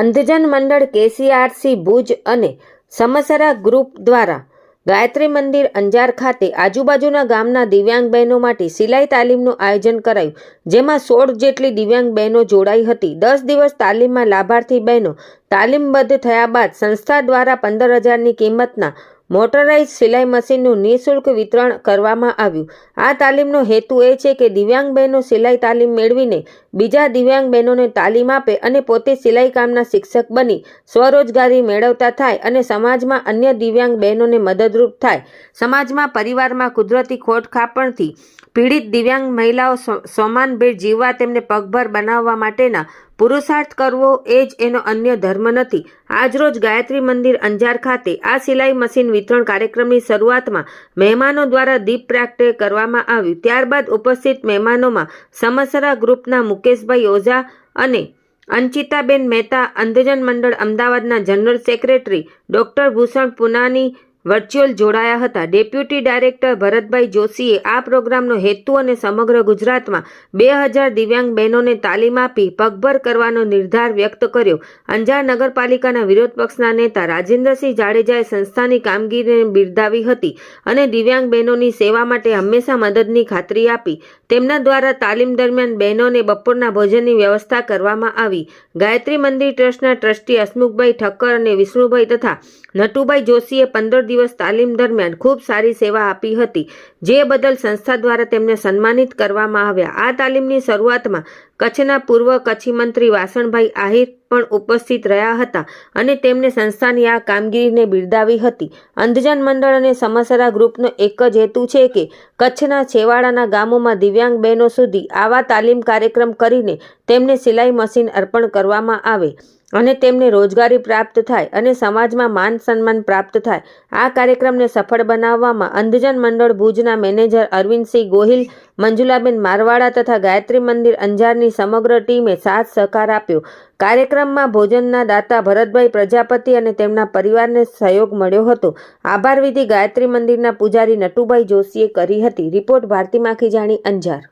Andhjan Mandal KCRC Bhuj અને Samsara group દ્વારા ગાયત્રી મંદિર અંજાર ખાતે આજુબાજુના ગામના દિવ્યાંગ બહેનો માટે સિલાઈ તાલીમનું આયોજન કરાયું, જેમાં સોળ જેટલી દિવ્યાંગ બહેનો જોડાઈ હતી. દસ દિવસ તાલીમમાં લાભાર્થી બહેનો તાલીમબદ્ધ થયા બાદ સંસ્થા દ્વારા પંદર હજારની કિંમતના મોટરાઇઝ સિલાઈ મશીનનું નિઃશુલ્ક વિતરણ કરવામાં આવ્યું. આ તાલીમનો હેતુ એ છે કે દિવ્યાંગ બહેનો સિલાઈ તાલીમ મેળવીને બીજા દિવ્યાંગ બહેનોને તાલીમ આપે અને પોતે સિલાઈ કામના શિક્ષક બની, સ્વરોજગારી મેળવતા થાય અને સમાજમાં અન્ય દિવ્યાંગ બહેનોને મદદરૂપ થાય. સમાજમાં પરિવારમાં કુદરતી ખોટ ખાપણથી પીડિત દિવ્યાંગ મહિલાઓ સ- સમાનભેર જીવવા તેમને પગભર બનાવવા માટેના પુરુષાર્થ કરવો એ જ એનો અન્ય ધર્મ નથી. આજરોજ ગાયત્રી મંદિર અંજાર ખાતે આ સિલાઈ મશીન વિતરણ કાર્યક્રમની શરૂઆતમાં મહેમાનો દ્વારા દીપ પ્રાગટ્ય કરવામાં આવ્યું. ત્યારબાદ ઉપસ્થિત મહેમાનોમાં સમસરા ગ્રુપના મુકેશભાઈ ઓઝા અને અંચિતાબેન મહેતા, અંધજન મંડળ અમદાવાદના જનરલ સેક્રેટરી ડોક્ટર ભૂષણ પુનાની વર્ચ્યુઅલ જોડાયા હતા. ડેપ્યુટી ડાયરેક્ટર ભરતભાઈ જોશીએ આ પ્રોગ્રામનો હેતુ અને સમગ્ર ગુજરાતમાં બે હજાર દિવ્યાંગ બહેનોને તાલીમ આપી પગભર કરવાનો નિર્ધાર વ્યક્ત કર્યો. અંજાર નગરપાલિકાના વિરોધ પક્ષના નેતા રાજેન્દ્રસિંહ જાડેજાએ સંસ્થાની કામગીરીને બિરદાવી હતી અને દિવ્યાંગ બહેનોની સેવા માટે હંમેશા મદદની ખાતરી આપી. તેમના દ્વારા તાલીમ દરમિયાન બહેનોને બપોરના ભોજનની વ્યવસ્થા કરવામાં આવી. ગાયત્રી મંદિર ટ્રસ્ટના ટ્રસ્ટી હસમુખભાઈ ઠક્કર અને વિષ્ણુભાઈ તથા નટુભાઈ જોશીએ પંદર દિવસ તાલીમ દરમિયાન ખૂબ સારી સેવા આપી હતી, જે બદલ સંસ્થા દ્વારા તેમને સન્માનિત કરવામાં આવ્યા. આ તાલીમની શરૂઆતમાં કચ્છના પૂર્વ કચ્છી મંત્રી વાસણભાઈ આહિર પણ ઉપસ્થિત રહ્યા હતા અને તેમને સંસ્થાની આ કામગીરીને બિરદાવી હતી. અંધજન મંડળ અને સમસરા ગ્રુપનો એક જ હેતુ છે કે કચ્છના છેવાડાના ગામોમાં દિવ્યાંગ બહેનો સુધી આવા તાલીમ કાર્યક્રમ કરીને તેમને સિલાઈ મશીન અર્પણ કરવામાં આવે અને તેમને રોજગારી પ્રાપ્ત થાય અને સમાજમાં માન સન્માન પ્રાપ્ત થાય. આ કાર્યક્રમને સફળ બનાવવામાં અંધજન મંડળ ભુજના મેનેજર અરવિંદસિંહ ગોહિલ, મંજુલાબેન મારવાડા તથા ગાયત્રી મંદિર અંજારની સમગ્ર ટીમે સાથ સહકાર આપ્યો. કાર્યક્રમમાં ભોજનના દાતા ભરતભાઈ પ્રજાપતિ અને તેમના પરિવારને સહયોગ મળ્યો હતો. આભાર વિધિ ગાયત્રી મંદિરના પૂજારી નટુભાઈ જોશીએ કરી હતી. રિપોર્ટ ભારતી માખીજાણી અંજાર.